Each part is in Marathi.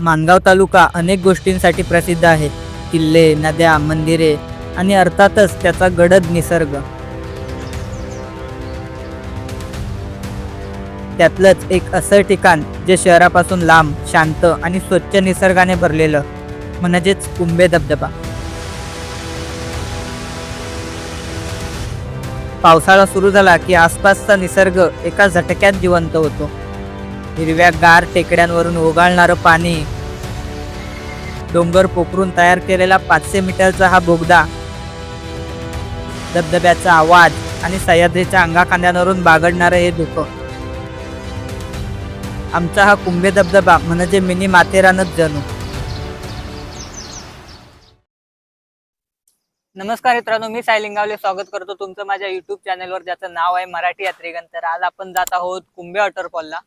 मानगाव तालुका अनेक गोष्टींसाठी प्रसिद्ध आहे. किल्ले नद्या मंदिरे आणि अर्थातच त्याचा गडद निसर्ग. त्यातलंच एक असं ठिकाण जे शहरापासून लांब शांत आणि स्वच्छ निसर्गाने भरलेलं म्हणजेच कुंभे धबधबा. पावसाळा सुरू झाला की आसपासचा निसर्ग एका झटक्यात जिवंत होतो. हिरव्या गार टेकड्यांवरून ओघाळणारं पाणी. डोंगर पोखरून तयार केलेला पाचशे मीटरचा हा बोगदा. धबधब्याचा आवाज आणि सह्याद्रीच्या अंगाखांद्यांवरून बागडणारं हे धुकं. आमचा हा कुंभे धबधबा म्हणजे मिनी माथेरानच जणू. नमस्कार मित्रांनो मी साई लिंगावले स्वागत करतो तुमचं माझ्या युट्यूब चॅनलवर ज्याचं नाव आहे मराठी यात्रेगण. तर आज आपण जात आहोत कुंभे वॉटरफॉलला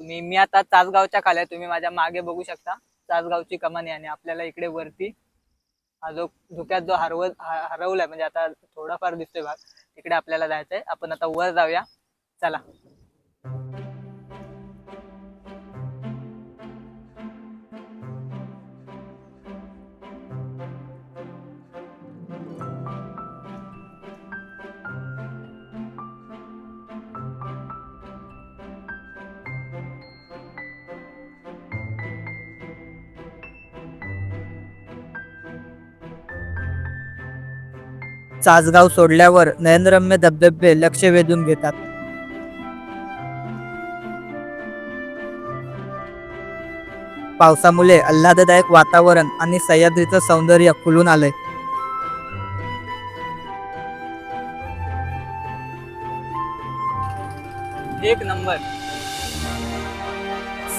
तुम्ही मी आता चासगावच्या खाली आहे. तुम्ही माझ्या मागे बघू शकता. चासगावची कमानी आणि आपल्याला इकडे वरती हा जो धुक्यात जो हरवत हरवलाय म्हणजे आता थोडाफार दिसतोय भाग तिकडे आपल्याला जायचंय. आपण आता वर जाऊया. चला. चासगाव सोडल्यावर नयनरम्य धबधबे लक्ष वेधून घेतात. पावसामुळे आल्हाददायक वातावरण आणि सह्याद्रीचं सौंदर्य खुलून आलंय. एक नंबर.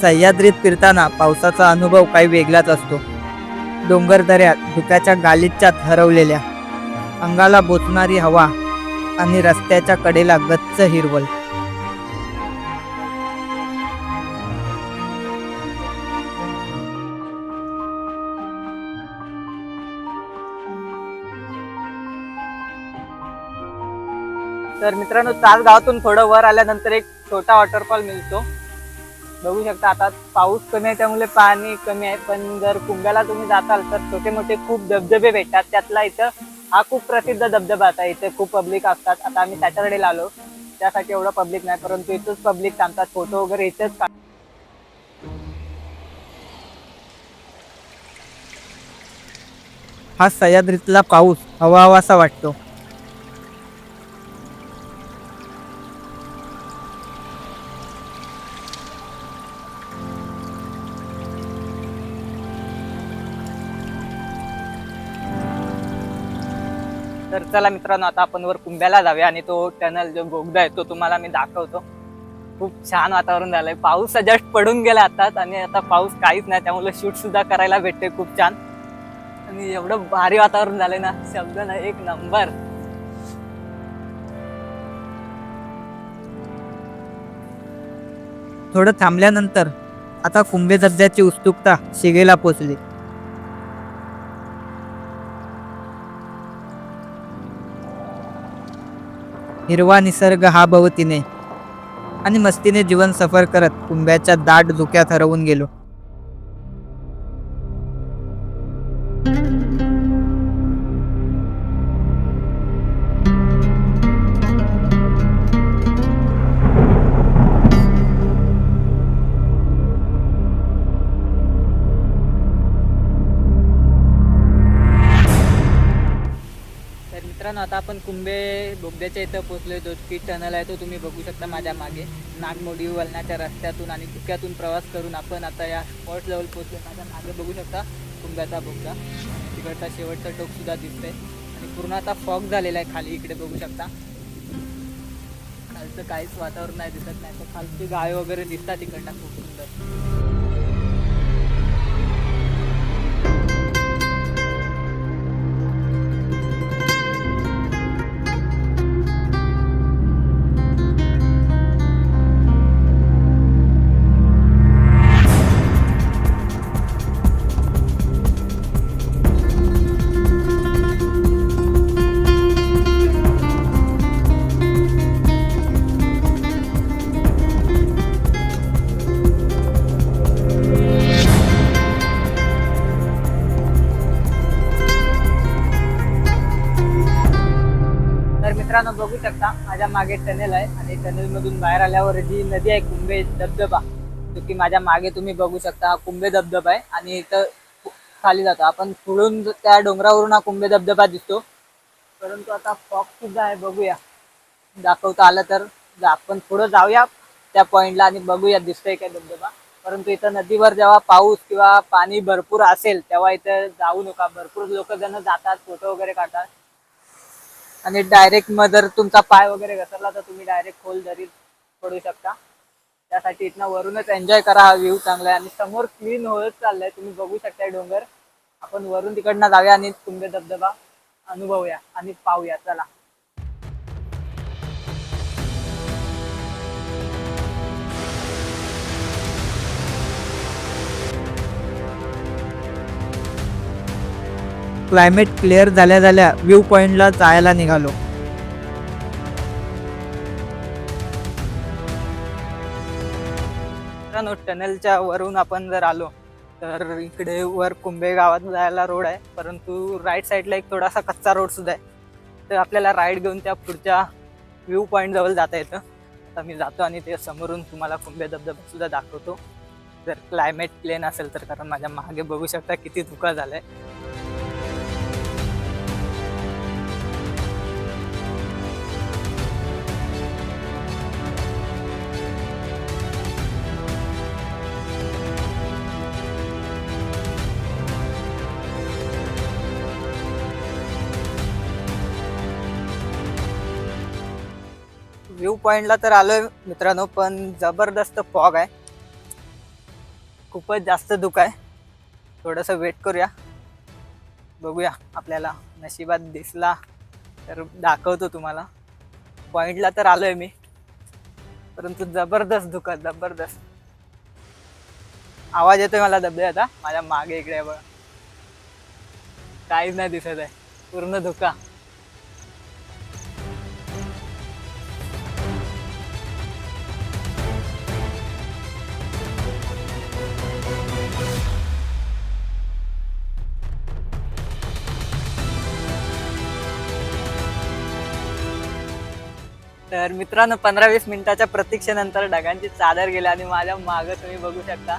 सह्याद्रीत फिरताना पावसाचा अनुभव काही वेगळाच असतो. डोंगर दऱ्यात धुक्याच्या गालिच्यात हरवलेल्या. अंगाला बोचणारी हवा आणि रस्त्याच्या कडेला गच्च हिरवळ तर मित्रांनो चाल गावातून थोडं वर आल्यानंतर एक छोटा वॉटरफॉल मिळतो. बघू शकता आता पाऊस कमी आहे त्यामुळे पाणी कमी आहे. पण जर कुंभ्याला तुम्ही जाताल तर छोटे मोठे खूप धबधबे भेटतात. त्यातला इथं हा खूप प्रसिद्ध धबधबा आता इथे खूप पब्लिक असतात. आता आम्ही सॅटरडे आलो. त्यासाठी एवढं पब्लिक नाही परंतु इथंच पब्लिक थांबतात फोटो वगैरे इथेच काढ- हा सह्याद्रीतला पाऊस हवा हवासा वाटतो. तर चला मित्रांनो आता आपण वर कुंभ्याला जाऊया आणि तो टनल जो बोगदा आहे तो तुम्हाला मी दाखवतो. खूप छान वातावरण झालंय. पाऊस जस्ट पडून गेला आताच आणि आता पाऊस काहीच नाही त्यामुळे शूट सुद्धा करायला भेटते खूप छान. आणि एवढं भारी वातावरण झालंय ना शब्द ना एक नंबर. थोडं थांबल्यानंतर आता कुंभे धबधब्याची उत्सुकता शिगेला पोचली. हिरवा निसर्ग हा भवतीने आणि मस्तीने जीवन सफर करत कुंभ्याच्या दाट धुक्यात हरवून गेलो. मित्रांनो आता आपण कुंभे बोगद्याच्या इथं पोहोचलोय जो की टनल आहे तो तुम्ही बघू शकता माझ्या मागे. नागमोडी वलनाच्या रस्त्यातून आणि धुक्यातून प्रवास करून आपण आता या स्पॉट लेवल पोहोचलो. माझ्या मागे बघू शकता कुंभ्याचा बोगदा. तिकडचा शेवटचा टोक सुद्धा दिसतंय. आणि पूर्ण आता फॉग झालेला आहे खाली इकडे बघू शकता. खालचं काहीच वातावरण नाही दिसत नाही तर खालची गाय वगैरे दिसतात तिकडनं खूप सुंदर. मित्रांनो बघू शकता माझ्या मागे टनेल आहे आणि टनेल मधून बाहेर आल्यावर जी नदी आहे कुंभे धबधबा जो की माझ्या मागे तुम्ही बघू शकता हा कुंभे धबधबा आहे आणि इथं खाली जातो. आपण पुढून त्या डोंगरावरून हा कुंभे धबधबा दिसतो. परंतु आता फॉग सुद्धा आहे बघूया. दाखवता आलं तर आपण पुढं जाऊया त्या पॉइंटला आणि बघूया दिसतोय काय धबधबा. परंतु इथं नदीवर जेव्हा पाऊस किंवा पाणी भरपूर असेल तेव्हा इथं जाऊ नका. भरपूर लोक जण जातात फोटो वगैरे काढतात. आणि डायरेक्ट मग जर तुमचा पाय वगैरे घसरला तर तुम्ही डायरेक्ट खोल दरीत पडू शकता. त्यासाठी इथनं वरूनच एन्जॉय करा. हा व्ह्यू चांगला आहे. आणि समोर क्लीन होत चाललाय. तुम्ही बघू शकता डोंगर. आपण वरून तिकडनं जाऊया आणि कुंभे धबधबा अनुभवूया आणि पाहूया. चला. क्लायमेट क्लिअर झाल्या झाल्या व्ह्यू पॉईंटला जायला निघालो. मित्रांनो टनेलच्या वरून आपण जर आलो तर इकडे वर कुंभे गावात जायला रोड आहे. परंतु राईट साईडला एक थोडासा कच्चा रोड सुद्धा आहे. तर आपल्याला राईड घेऊन त्या पुढच्या व्ह्यू पॉईंट जवळ जाता येतं. आता मी जातो आणि ते समोरून तुम्हाला कुंभे धबधबा सुद्धा दाखवतो. जर क्लायमेट प्लेन असेल तर कारण माझ्या मागे बघू शकता किती धुका झालाय. पॉईंटला पॉइंटला तर आलोय मित्रांनो पण जबरदस्त फॉग आहे. खूपच जास्त दुख आहे. थोडंसं वेट करूया. बघूया आपल्याला नशिबात दिसला तर दाखवतो तुम्हाला. पॉइंटला तर आलोय मी परंतु जबरदस्त धुका जबरदस्त. आवाज येतोय मला धबधब्याचा माझ्या मागे इकडे बघा. काहीच नाही दिसत आहे पूर्ण धुका. तर मित्रांनो पंधरा वीस मिनिटाच्या प्रतीक्षेनंतर ढगांची चादर गेली आणि माझ्या मागं तुम्ही बघू शकता.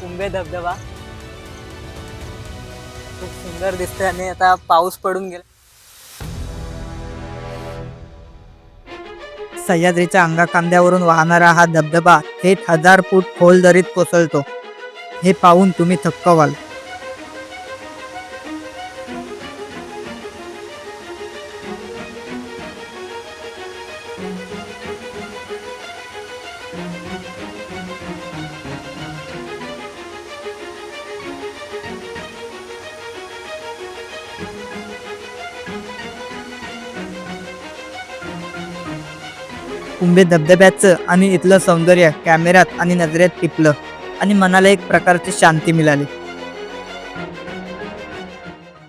कुंभे धबधबा. खूप सुंदर दिसते आणि आता पाऊस पडून गेला. सह्याद्रीच्या अंगाखांद्यावरून वाहणारा हा धबधबा थेट हजार फूट खोल दरीत कोसळतो. हे पाहून तुम्ही थक्क व्हाल. कुंभे धबधब्याचं आणि इथलं सौंदर्य कॅमेऱ्यात आणि नजरेत टिपलं आणि मनाला एक प्रकारची शांती मिळाली.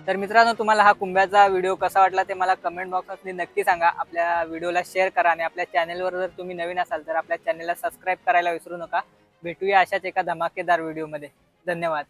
तर मित्रांनो तुम्हाला हा कुंभ्याचा व्हिडिओ कसा वाटला ते मला कमेंट बॉक्समध्ये नक्की सांगा. आपल्या व्हिडिओला शेअर करा आणि आपल्या चॅनेलवर जर तुम्ही नवीन असाल तर आपल्या चॅनेलला सबस्क्राईब करायला विसरू नका. भेटूया अशाच एका धमाकेदार व्हिडिओमध्ये. धन्यवाद.